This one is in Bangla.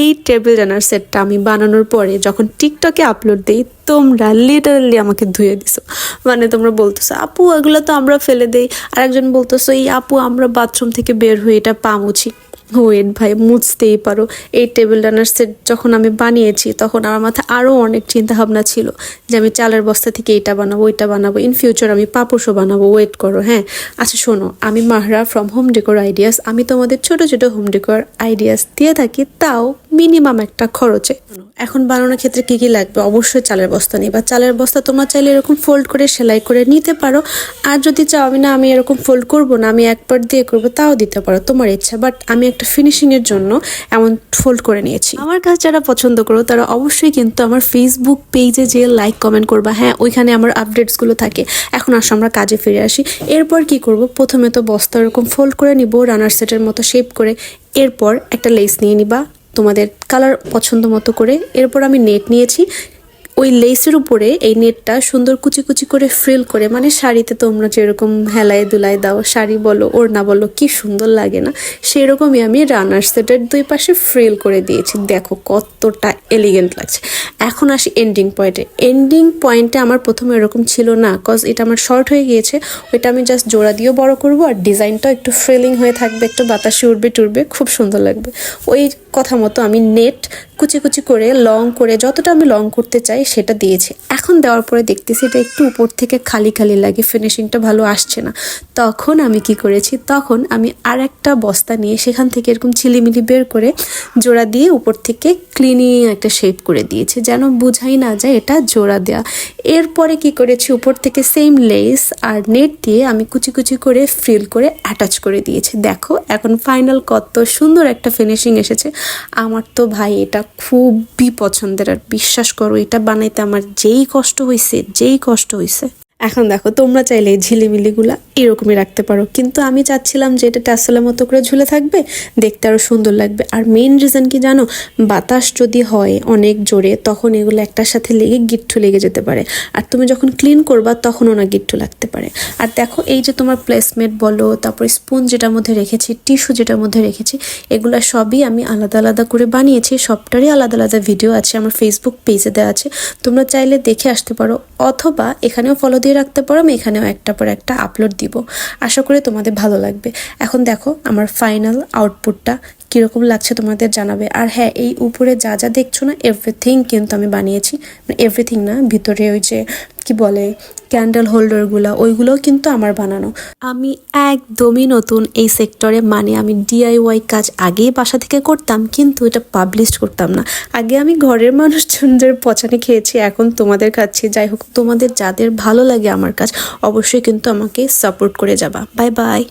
এই টেবিল রানার সেটটা আমি বানানোর পরে যখন টিকটকে আপলোড দিই, তোমরা লিটারালি আমাকে ধুয়ে দিছো। মানে তোমরা বলতেছো, আপু, এগুলো তো আমরা ফেলে দেই। আর একজন বলতেছো, এই আপু, আমরা বাথরুম থেকে বের হয়ে এটা পা মুছি ওয়েট ভাই, মুছতেই পারো। এই টেবিল রানার সেট যখন আমি বানিয়েছি, তখন আমার মাথায় আরও অনেক চিন্তা ভাবনা ছিল যে আমি চালের বস্তা থেকে এটা বানাবো, ওইটা বানাবো। ইন ফিউচার আমি পাপোশও বানাবো ওয়েট করো হ্যাঁ। আচ্ছা শোনো, আমি Mahra from home decor ideas আমি তোমাদের ছোট ছোট হোম ডেকোর আইডিয়াস দিয়ে থাকি, তাও মিনিমাম একটা খরচে। এখন বানানোর ক্ষেত্রে কি কি লাগবে? অবশ্যই চালের বস্তা নেই বা চালের বস্তা তোমরা চাইলে এরকম ফোল্ড করে সেলাই করে নিতে পারো। আর যদি চাও আমি না, আমি এরকম ফোল্ড করব না, আমি এক পার্ট দিয়ে করব, তাও দিতে পারো, তোমার ইচ্ছা। বাট আমি একটা ফিনিশিং এর জন্য এমন ফোল্ড করে নিয়েছি। আমার কাছে যারা পছন্দ করো, তারা অবশ্যই কিন্তু আমার ফেসবুক পেজে যে লাইক কমেন্ট করবা। হ্যাঁ ওইখানে আমার আপডেটসগুলো থাকে। এখন আসো, আমরা কাজে ফিরে আসি। এরপর কি করব? প্রথমে তো বস্তা এরকম ফোল্ড করে নিব রানার সেটের মতো শেপ করে। এরপর একটা লেস নিয়ে নিবা তোমাদের কালার পছন্দ মতো করে। এরপর আমি নেট নিয়েছি। ওই লেসের উপরে এই নেটটা সুন্দর কুচি কুচি করে ফ্রিল করে মানে শাড়িতে তোমরা যেরকম হেলায় দুলাই দাও, শাড়ি বলো, ওড়না বলো, কি সুন্দর লাগে না? সেরকমই আমি রানার সেটের দুই পাশে ফ্রিল করে দিয়েছি। দেখো কতটা এলিগেন্ট লাগছে। এখন আসি এন্ডিং পয়েন্টে এন্ডিং পয়েন্টে আমার প্রথমে এরকম ছিল না কজ এটা আমার শর্ট হয়ে গিয়েছে। ওইটা আমি জাস্ট জোড়া দিয়েও বড় করব আর ডিজাইনটাও একটু ফ্রিলিং হয়ে থাকবে, একটু বাতাসে উঠবে টুরবে খুব সুন্দর লাগবে। ওই কথা মতো আমি নেট কুচি কুচি করে লং করে, যতটা আমি লং করতে চাই সেটা দিয়েছি। এখন দেওয়ার পরে দেখতেছি এটা একটু উপর থেকে খালি খালি লাগে ফিনিশিংটা ভালো আসছে না। তখন আমি কি করেছি? তখন আমি আর একটা বস্তা নিয়ে সেখান থেকে এরকম ছিলিমিলি বের করে জোড়া দিয়ে উপর থেকে ক্লিনিং একটা শেপ করে দিয়েছি, যেন বুঝাই না যায় এটা জোড়া দেওয়া এরপরে কি করেছি? উপর থেকে সেম লেস আর নেট দিয়ে আমি কুচি কুচি করে ফ্রিল করে অ্যাটাচ করে দিয়েছি। দেখো, এখন ফাইনাল কত সুন্দর একটা ফিনিশিং এসেছে। আমার তো ভাই এটা খুবই পছন্দের, আর বিশ্বাস করো, এটা বানাইতে আমার যেই কষ্ট হয়েছে যেই কষ্ট হয়েছে এখন দেখো, তোমরা চাইলে এই ঝিলিমিলিগুলা এরকমই রাখতে পারো। কিন্তু আমি চাচ্ছিলাম যে এটা ট্যাসেলের মতো করে ঝুলে থাকবে, দেখতে আরও সুন্দর লাগবে। আর মেইন রিজন কি জানো, বাতাস যদি হয় অনেক জোরে, তখন এগুলো একটার সাথে লেগে গিট্টু লেগে যেতে পারে। আর তুমি যখন ক্লিন করবা, তখনও না গিট্টু লাগতে পারে। আর দেখো, এই যে তোমার প্লেসমেট বলো, তারপরে স্পুন যেটার মধ্যে রেখেছি টিস্যু যেটার মধ্যে রেখেছি, এগুলো সবই আমি আলাদা আলাদা করে বানিয়েছি। সবটারই আলাদা আলাদা ভিডিও আছে, আমার ফেসবুক পেজে দেওয়া আছে। তোমরা চাইলে দেখে আসতে পারো, অথবা এখানেও ফলো দিয়ে রাখতে পারো, আমি এখানেও একটা পর একটা আপলোড দিব। আশা করি তোমাদের ভালো লাগবে। এখন দেখো আমার ফাইনাল আউটপুটটা কীরকম লাগছে তোমাদের জানাবে। আর হ্যাঁ এই উপরে যা যা দেখছ না এভরিথিং কিন্তু আমি বানিয়েছি। মানে এভরিথিং না, ভিতরে ওই যে কি বলে ক্যান্ডেল হোল্ডারগুলো ওইগুলোও কিন্তু আমার বানানো। আমি একদমই নতুন এই সেক্টরে মানে আমি ডিআইওয়াই কাজ আগেই বাসা থেকে করতাম, কিন্তু এটা পাবলিশ করতাম না। আগে আমি ঘরের মানুষজনদের পচানি খেয়েছি, এখন তোমাদের খাচ্ছি। যাই হোক, তোমাদের যাদের ভালো লাগে আমার কাজ, অবশ্যই কিন্তু আমাকে সাপোর্ট করে যাবা। Bye bye